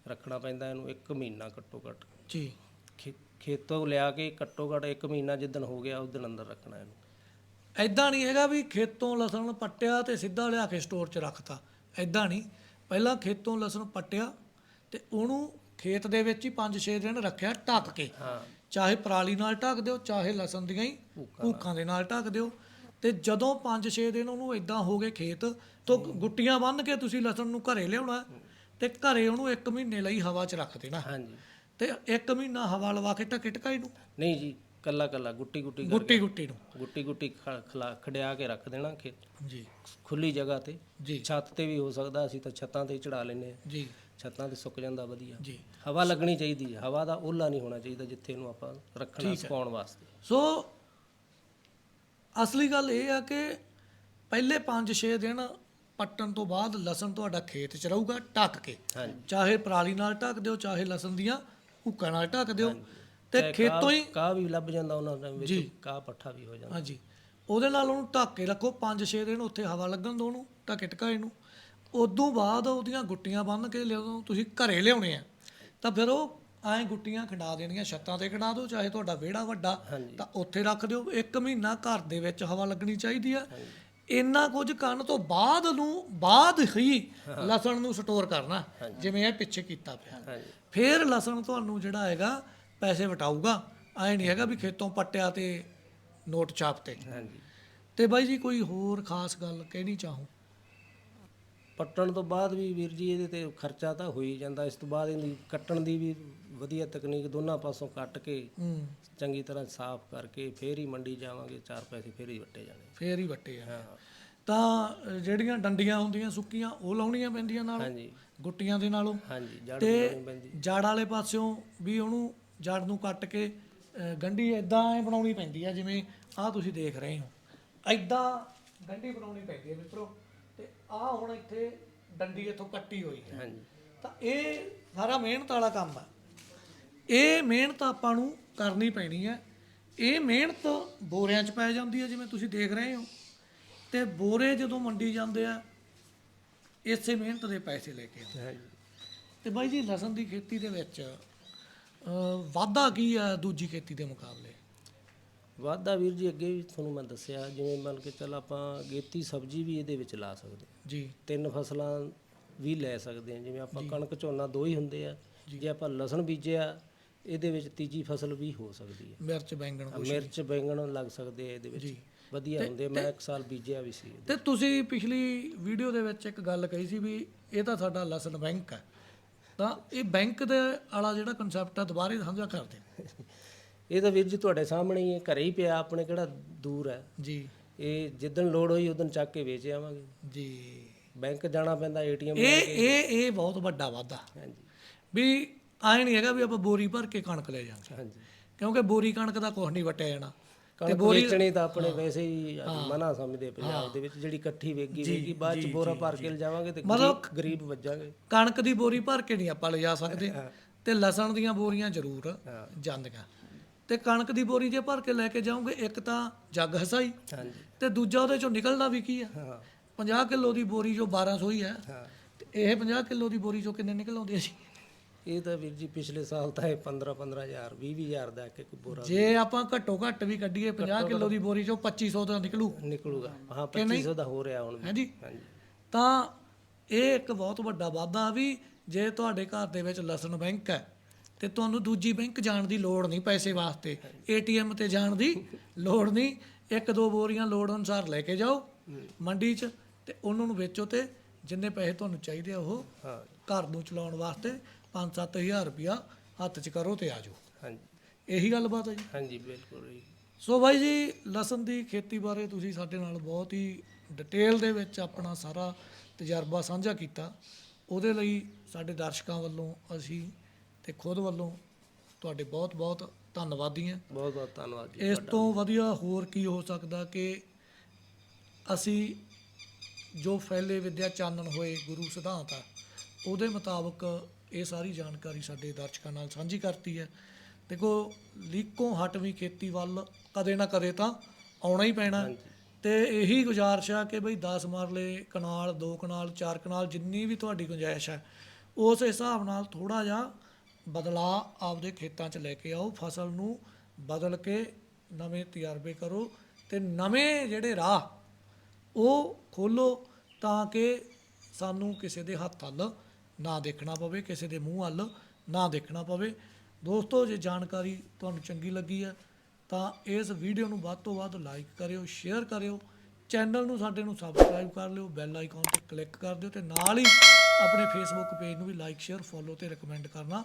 ਰੱਖਣਾ ਪੈਂਦਾ ਇਹਨੂੰ 1 ਮਹੀਨਾ ਘੱਟੋ ਘੱਟ। ਜੀ। ਖੇ- ਖੇਤੋਂ ਲਿਆ ਕੇ ਘੱਟੋ ਘੱਟ 1 ਮਹੀਨਾ ਜਿੱਦਣ ਹੋ ਗਿਆ ਉਸ ਦਿਨ ਅੰਦਰ ਰੱਖਣਾ ਇਹਨੂੰ। ਐਦਾਂ ਨਹੀਂ ਹੈਗਾ ਵੀ ਖੇਤੋਂ ਲਸਣ ਪੱਟਿਆ ਤੇ ਸਿੱਧਾ ਲਿਆ ਕੇ ਸਟੋਰ 'ਚ ਰੱਖਤਾ। ਐਦਾਂ ਨਹੀਂ। ਪਹਿਲਾਂ ਖੇਤੋਂ ਲਸਣ ਪੱਟਿਆ ਤੇ ਉਹਨੂੰ ਖੇਤ ਦੇ ਵਿੱਚ ਹੀ 5-6 ਦਿਨ ਰੱਖਿਆ ਢੱਕ ਕੇ। ਹਾਂ। ਚਾਹੇ ਪਰਾਲੀ ਨਾਲ ਢੱਕ ਦਿਓ ਚਾਹੇ ਲਸਣ ਦੀਆਂ ਹੀ ਭੂਕਾਂ ਦੇ ਨਾਲ ਢੱਕ ਦਿਓ। ਤੇ ਜਦੋਂ 5-6 ਦਿਨ ਉਹਨੂੰ ਇਦਾਂ ਹੋ ਗਏ ਖੇਤ ਤੋਂ ਗੁੱਟੀਆਂ ਬੰਨ ਕੇ ਤੁਸੀਂ ਲਸਣ ਨੂੰ ਘਰੇ ਲਿਆਉਣਾ ਤੇ ਘਰੇ ਉਹਨੂੰ 1 ਮਹੀਨੇ ਲਈ ਹਵਾ 'ਚ ਰੱਖ ਦੇਣਾ। ਹਾਂਜੀ। ਤੇ 1 ਮਹੀਨਾ ਹਵਾ ਲਵਾ ਕੇ ਢੱਕੇ ਢਕਾਈ ਨੂੰ ਨਹੀਂ ਜੀ ਕੱਲਾ ਕੱਲਾ ਗੁੱਟੀ ਗੁੱਟੀ ਗੁੱਟੀ ਗੁੱਟੀ ਨੂੰ। ਗੁੱਟੀ ਗੁੱਟੀ ਖਲਾ ਖੜਿਆ ਕੇ ਰੱਖ ਦੇਣਾ ਖੇਤ। ਜੀ। ਖੁੱਲੀ ਜਗ੍ਹਾ ਤੇ। ਜੀ। ਛੱਤ ਤੇ ਵੀ ਹੋ ਸਕਦਾ ਅਸੀਂ ਤਾਂ ਛੱਤਾਂ ਤੇ ਚੜਾ ਲੈਨੇ ਆ ਜੀ। ਛੱਤਾਂ ਤੇ ਸੁੱਕ ਜਾਂਦਾ ਵਧੀਆ। ਜੀ। ਹਵਾ ਲੱਗਣੀ ਚਾਹੀਦੀ ਹੈ ਹਵਾ ਦਾ ਓਲਾ ਨਹੀਂ ਹੋਣਾ ਚਾਹੀਦਾ ਜਿੱਥੇ ਇਹਨੂੰ ਆਪਾਂ ਰੱਖਣਾ ਸੁਕਾਉਣ ਵਾਸਤੇ। ਸੋ ਅਸਲੀ ਗੱਲ ਇਹ ਆ ਕਿ ਪਹਿਲੇ 5-6 ਦਿਨ ਪੱਟਣ ਤੋਂ ਬਾਅਦ ਲਸਣ ਤੁਹਾਡਾ ਖੇਤ 'ਚ ਰਹੂਗਾ ਢੱਕ ਕੇ। ਚਾਹੇ ਪਰਾਲੀ ਨਾਲ ਢੱਕ ਦਿਓ ਚਾਹੇ ਲਸਣ ਦੀਆਂ ਹੁੱਕਾਂ ਨਾਲ ਢੱਕ ਦਿਓ। ਤੇ ਖੇਤੋਂ ਹੀ ਕਾਹ ਵੀ ਲੱਭ ਜਾਂਦਾ ਉਹਨਾਂ ਦੇ ਵਿੱਚ ਕਾਹ ਪੱਠਾ ਵੀ ਹੋ ਜਾਂਦਾ। ਹਾਂਜੀ। ਉਹਦੇ ਨਾਲ ਉਹਨੂੰ ਢੱਕ ਕੇ ਰੱਖੋ 5-6 ਦਿਨ ਉੱਥੇ ਹਵਾ ਲੱਗਣ ਦਿਓ ਉਹਨੂੰ ਢੱਕੇ ਟਕਾਏ ਨੂੰ ਉਦੋਂ ਬਾਅਦ ਉਹਦੀਆਂ ਗੁੱਟੀਆਂ ਬੰਨ ਕੇ ਜਦੋਂ ਤੁਸੀਂ ਘਰੇ ਲਿਆਉਣੇ ਆ। ਤਾਂ ਫਿਰ ਉਹ ਐਂ ਗੁੱਟੀਆਂ ਖੰਡਾ ਦੇਣੀਆਂ ਛੱਤਾਂ ਤੇ ਖੰਡਾ ਦਿਓ ਚਾਹੇ ਤੁਹਾਡਾ ਵਿਹੜਾ ਵੱਡਾ। ਤਾਂ ਉੱਥੇ ਰੱਖ ਦਿਓ। ਇੱਕ ਮਹੀਨਾ ਘਰ ਦੇ ਵਿੱਚ ਹਵਾ ਲੱਗਣੀ ਚਾਹੀਦੀ ਆ। ਇੰਨਾ ਕੁਝ ਕਰਨ ਤੋਂ ਬਾਅਦ ਨੂੰ ਬਾਅਦ ਹੀ ਲਸਣ ਨੂੰ ਸਟੋਰ ਕਰਨਾ ਜਿਵੇਂ ਇਹ ਪਿੱਛੇ ਕੀਤਾ ਪਿਆ। ਫਿਰ ਲਸਣ ਤੁਹਾਨੂੰ ਜਿਹੜਾ ਹੈਗਾ ਪੈਸੇ ਵਟਾਊਗਾ। ਐ ਨਹੀਂ ਹੈਗਾ ਵੀ ਖੇਤੋਂ ਪੱਟਿਆ ਤੇ ਨੋਟ ਛਾਪ ਤੇ। ਤੇ ਬਾਈ ਜੀ ਕੋਈ ਹੋਰ ਖਾਸ ਗੱਲ ਕਹਿਣੀ ਚਾਹੋ? ਪੱਟਣ ਤੋਂ ਬਾਅਦ ਵੀ ਵੀਰ ਜੀ ਇਹਦੇ ਤੇ ਖਰਚਾ ਤਾਂ ਹੋ ਹੀ ਜਾਂਦਾ। ਇਸ ਤੋਂ ਬਾਅਦ ਇਹਦੀ ਕੱਟਣ ਦੀ ਵੀ ਵਧੀਆ ਤਕਨੀਕ ਦੋਨਾਂ ਪਾਸੋਂ ਕੱਟ ਕੇ ਹੂੰ। ਚੰਗੀ ਤਰ੍ਹਾਂ ਸਾਫ਼ ਕਰਕੇ ਫੇਰ ਹੀ ਮੰਡੀ ਜਾਵਾਂਗੇ ਚਾਰ ਪੈਸੇ ਫੇਰ ਹੀ ਵੱਟੇ ਜਾਣੇ। ਫੇਰ ਹੀ ਵੱਟੇ ਆ ਤਾਂ ਜਿਹੜੀਆਂ ਡੰਡੀਆਂ ਹੁੰਦੀਆਂ ਸੁੱਕੀਆਂ ਉਹ ਲਾਉਣੀਆਂ ਪੈਂਦੀਆਂ ਨਾਲ? ਹਾਂਜੀ। ਗੁੱਟੀਆਂ ਦੇ ਨਾਲੋਂ? ਹਾਂਜੀ ਜੜ ਤੇ ਬਣਾਉਣੀ ਪੈਂਦੀ। ਜੜ ਵਾਲੇ ਪਾਸਿਓਂ ਵੀ ਉਹਨੂੰ ਜੜ ਨੂੰ ਕੱਟ ਕੇ ਅ, ਗੰਢੀ ਇਦਾਂ ਐ ਬਣਾਉਣੀ ਪੈਂਦੀ ਆ ਜਿਵੇਂ ਆਹ ਤੁਸੀਂ ਦੇਖ ਰਹੇ ਹੋ। ਇਦਾਂ ਗੰਢੀ ਬਣਾਉਣੀ ਪੈਂਦੀ ਹੈ ਮਿੱਤਰੋ। ਆਹ ਹੁਣ ਇੱਥੇ ਡੰਡੀ ਇੱਥੋਂ ਕੱਟੀ ਹੋਈ ਹੈ। ਹਾਂਜੀ। ਤਾਂ ਇਹ ਸਾਰਾ ਮਿਹਨਤ ਵਾਲਾ ਕੰਮ ਆ। ਇਹ ਮਿਹਨਤ ਆਪਾਂ ਨੂੰ ਕਰਨੀ ਪੈਣੀ ਹੈ। ਇਹ ਮਿਹਨਤ ਬੋਰਿਆਂ 'ਚ ਪੈ ਜਾਂਦੀ ਹੈ ਜਿਵੇਂ ਤੁਸੀਂ ਦੇਖ ਰਹੇ ਹੋ। ਤੇ ਬੋਰੇ ਜਦੋਂ ਮੰਡੀ ਜਾਂਦੇ ਆ ਇਸੇ ਮਿਹਨਤ ਦੇ ਪੈਸੇ ਲੈ ਕੇ ਆਉਂਦੇ ਹਾਂਜੀ। ਤੇ ਬਾਈ ਜੀ ਲਸਣ ਦੀ ਖੇਤੀ ਦੇ ਵਿੱਚ ਵਾਧਾ ਕੀ ਆ ਦੂਜੀ ਖੇਤੀ ਦੇ ਮੁਕਾਬਲੇ? ਵਾਧਾ ਵੀਰ ਜੀ ਅੱਗੇ ਵੀ ਤੁਹਾਨੂੰ ਮੈਂ ਦੱਸਿਆ ਜਿਵੇਂ ਮੰਨ ਕੇ ਚੱਲ ਆਪਾਂ ਗੇਤੀ ਸਬਜ਼ੀ ਵੀ ਇਹਦੇ ਵਿੱਚ ਲਾ ਸਕਦੇ ਹਾਂ। ਜੀ। ਤਿੰਨ ਫਸਲਾਂ ਵੀ ਲੈ ਸਕਦੇ ਹਾਂ। ਜਿਵੇਂ ਆਪਾਂ ਕਣਕ ਝੋਨਾ ਦੋ ਹੀ ਹੁੰਦੇ ਆ। ਜੇ। ਆਪਾਂ ਲਸਣ ਬੀਜਿਆ ਇਹਦੇ ਵਿੱਚ ਤੀਜੀ ਫਸਲ ਵੀ ਹੋ ਸਕਦੀ ਹੈ। ਮਿਰਚ ਬੈਂਗਣ ਆਹ ਮਿਰਚ ਬੈਂਗਣ ਲੱਗ ਸਕਦੇ ਆ ਇਹਦੇ ਵਿੱਚ। ਵਧੀਆ ਹੁੰਦੇ ਮੈਂ ਇੱਕ ਸਾਲ ਬੀਜਿਆ ਵੀ ਸੀ ਤੇ ਤੁਸੀਂ ਪਿਛਲੀ ਵੀਡੀਓ ਦੇ ਵਿੱਚ ਇੱਕ ਗੱਲ ਕਹੀ ਸੀ ਵੀ ਇਹ ਤਾਂ ਸਾਡਾ ਲਸਣ ਬੈਂਕ ਹੈ। ਤਾਂ ਇਹ ਬੈਂਕ ਦੇ ਵਾਲਾ ਜਿਹੜਾ ਕਨਸੈਪਟ ਹੈ ਦੁਬਾਰੇ ਸਾਂਝਾ ਕਰਦੇ ਇਹ ਤਾਂ ਵੀਰ ਜੀ ਤੁਹਾਡੇ ਸਾਹਮਣੇ ਹੀ ਹੈ। ਘਰੇ ਹੀ ਪਿਆ ਆਪਣੇ ਕਿਹੜਾ ਦੂਰ ਹੈ। ਜੀ। ਇਹ ਜਿੱਦਣ ਲੋੜ ਹੋਈ ਉਦੋਂ ਚੱਕ ਕੇ ਵੇਚ ਆਵਾਂਗੇ। ਜੀ। ਬੈਂਕ ਜਾਣਾ ਪੈਂਦਾ ਏਟੀਐਮ ਇਹ ਇਹ ਇਹ ਬਹੁਤ ਵੱਡਾ ਵਾਧਾ। ਹਾਂਜੀ। ਵੀ ਆਏ ਨਹੀਂ ਹੈਗਾ ਵੀ ਆਪਾਂ ਬੋਰੀ ਭਰ ਕੇ ਕਣਕ ਲੈ ਜਾਵਾਂਗੇ ਹਾਂਜੀ। ਕਿਉਂਕਿ ਬੋਰੀ ਕਣਕ ਦਾ ਕੁਝ ਨਹੀਂ ਵਟਿਆ ਜਾਣਾ। ਕਣਕ ਵੇਚਣੀ ਤਾਂ ਆਪਣੇ ਵੈਸੇ ਹੀ ਮਨਾ ਸਮਝਦੇ ਪੰਜਾਬ ਦੇ ਵਿੱਚ ਜਿਹੜੀ ਇਕੱਠੀ ਵੇਗੀ ਵੇਗੀ ਬਾਅਦ ਚ ਬੋਰਾ ਭਰ ਕੇ ਲਿਜਾਵਾਂਗੇ ਤੇ ਗਰੀਬ- ਗਰੀਬ ਵੱਜਾਂਗੇ। ਕਣਕ ਦੀ ਬੋਰੀ ਭਰ ਕੇ ਨਹੀਂ ਆਪਾਂ ਲਿਜਾ ਸਕਦੇ। ਤੇ ਲਸਣ ਦੀਆਂ ਬੋਰੀਆਂ ਜ਼ਰੂਰ। ਜਾਂਦੀਆਂ। ਤੇ ਕਣਕ ਦੀ ਬੋਰੀ ਜੇ ਭਰ ਕੇ ਲੈ ਕੇ ਜਾਓਗੇ ਇੱਕ ਤਾਂ ਜੱਗ ਹਸਾਈ ਹਾਂਜੀ। ਤੇ ਦੂਜਾ ਉਹਦੇ ਚੋਂ ਨਿਕਲਣਾ ਵੀ ਕੀ ਆ? ਹਾਂ। 50 ਕਿਲੋ ਦੀ ਬੋਰੀ ਜੋ 1200 ਹੀ ਹੈ ਹਾਂ। ਤੇ ਇਹ 50 ਕਿਲੋ ਦੀ ਬੋਰੀ ਚੋਂ ਕਿੰਨੇ ਨਿਕਲ ਆਉਂਦੇ ਜੀ? ਇਹ ਤਾਂ ਵੀਰ ਜੀ ਪਿਛਲੇ ਸਾਲ ਤਾਂ ਇਹ 15 15000 20000 ਦਾ ਇੱਕ ਇੱਕ ਬੋਰਾ ਜੇ ਆਪਾਂ ਘੱਟੋ ਘੱਟ ਵੀ ਕੱਢੀਏ 50 ਕਿਲੋ ਦੀ ਬੋਰੀ ਚੋਂ 2500 ਦਾ ਨਿਕਲੂ। ਨਿਕਲੂਗਾ। ਹਾਂ 2500 ਦਾ ਹੋ ਰਿਹਾ ਹੁਣ ਹਾਂਜੀ। ਤਾਂ ਇਹ ਇੱਕ ਬਹੁਤ ਵੱਡਾ ਵਾਧਾ ਵੀ ਜੇ ਤੁਹਾਡੇ ਘਰ ਦੇ ਵਿੱਚ ਲਸਣ ਬੈਂਕ ਹੈ ਤੇ ਤੁਹਾਨੂੰ ਦੂਜੀ ਬੈਂਕ ਜਾਣ ਦੀ ਲੋੜ ਨਹੀਂ ਪੈਸੇ ਵਾਸਤੇ। ਏਟੀਐਮ ਤੇ ਜਾਣ ਦੀ ਲੋੜ ਨਹੀਂ। ਇੱਕ ਦੋ ਬੋਰੀਆਂ ਲੋੜ ਅਨੁਸਾਰ ਲੈ ਕੇ ਜਾਓ ਮੰਡੀ 'ਚ ਤੇ ਉਹਨਾਂ ਨੂੰ ਵੇਚੋ ਤੇ ਜਿੰਨੇ ਪੈਸੇ ਤੁਹਾਨੂੰ ਚਾਹੀਦੇ ਆ ਉਹ ਘਰ ਨੂੰ ਚਲਾਉਣ ਵਾਸਤੇ 5-7000 ਰੁਪਇਆ ਹੱਥ 'ਚ ਕਰੋ ਤੇ ਆ ਜਾਓ। ਹਾਂਜੀ। ਇਹੀ ਗੱਲਬਾਤ ਹੈ ਜੀ। ਹਾਂਜੀ ਬਿਲਕੁਲ ਜੀ। ਸੋ ਬਾਈ ਜੀ ਲਸਣ ਦੀ ਖੇਤੀ ਬਾਰੇ ਤੁਸੀਂ ਸਾਡੇ ਨਾਲ ਬਹੁਤ ਹੀ ਡਿਟੇਲ ਦੇ ਵਿੱਚ ਆਪਣਾ ਸਾਰਾ ਤਜਰਬਾ ਸਾਂਝਾ ਕੀਤਾ। ਉਹਦੇ ਲਈ ਸਾਡੇ ਦਰਸ਼ਕਾਂ ਵੱਲੋਂ ਅਸੀਂ ਤੇ ਖੁਦ ਵੱਲੋਂ ਤੁਹਾਡੇ ਬਹੁਤ ਬਹੁਤ ਧੰਨਵਾਦੀ ਹਾਂ। ਬਹੁਤ ਬਹੁਤ ਧੰਨਵਾਦ ਜੀ ਇਸ ਤੋਂ ਵਧੀਆ ਹੋਰ ਕੀ ਹੋ ਸਕਦਾ ਕਿ ਅਸੀਂ ਜੋ ਫੈਲੇ ਵਿਦਿਆ ਚਾਨਣ ਹੋਏ ਗੁਰੂ ਸਿਧਾਂਤ ਆ ਉਹਦੇ ਮੁਤਾਬਕ ਇਹ ਸਾਰੀ ਜਾਣਕਾਰੀ ਸਾਡੇ ਦਰਸ਼ਕਾਂ ਨਾਲ ਸਾਂਝੀ ਕਰਤੀ ਹੈ। ਦੇਖੋ ਲੀਕੋਂ ਹਟਵੀਂ ਖੇਤੀ ਵੱਲ ਕਦੇ ਨਾ ਕਦੇ ਤਾਂ ਆਉਣਾ ਹੀ ਪੈਣਾ। ਤੇ ਇਹੀ ਗੁਜ਼ਾਰਿਸ਼ ਆ ਕਿ ਬਈ 10 ਮਰਲੇ ਕਨਾਲ 2 ਕਨਾਲ 4 ਕਨਾਲ ਜਿੰਨੀ ਵੀ ਤੁਹਾਡੀ ਗੁੰਜਾਇਸ਼ ਹੈ ਉਸ ਹਿਸਾਬ ਨਾਲ ਥੋੜਾ ਜਿਹਾ ਬਦਲਾਅ ਆਪਦੇ ਖੇਤਾਂ 'ਚ ਲੈ ਕੇ ਆਓ, ਫਸਲ ਨੂੰ ਬਦਲ ਕੇ ਨਵੇਂ ਤਜਰਬੇ ਕਰੋ ਤੇ ਨਵੇਂ ਜਿਹੜੇ ਰਾਹ ਉਹ ਖੋਲੋ ਤਾਂ ਕਿ ਸਾਨੂੰ ਕਿਸੇ ਦੇ ਹੱਥ ਵੱਲ ਨਾ ਦੇਖਣਾ ਪਵੇ, ਕਿਸੇ ਦੇ ਮੂੰਹ ਵੱਲ ਨਾ ਦੇਖਣਾ ਪਵੇ। ਦੋਸਤੋ, ਜੇ ਜਾਣਕਾਰੀ ਤੁਹਾਨੂੰ ਚੰਗੀ ਲੱਗੀ ਹੈ, ਤਾਂ ਇਸ ਵੀਡੀਓ ਨੂੰ ਵੱਧ ਤੋਂ ਵੱਧ ਲਾਈਕ ਕਰਿਓ, ਸ਼ੇਅਰ ਕਰਿਓ, ਚੈਨਲ ਨੂੰ ਸਾਡੇ ਨੂੰ ਸਬਸਕ੍ਰਾਈਬ ਕਰ ਲਿਓ, ਬੈਲ ਆਈਕਨ ਤੇ ਕਲਿੱਕ ਕਰ ਦਿਓ ਤੇ ਨਾਲ ਹੀ ਆਪਣੇ ਫੇਸਬੁੱਕ ਪੇਜ ਨੂੰ ਵੀ ਲਾਈਕ ਸ਼ੇਅਰ ਫੋਲੋ ਤੇ ਰეკਮੈਂਡ ਕਰਨਾ।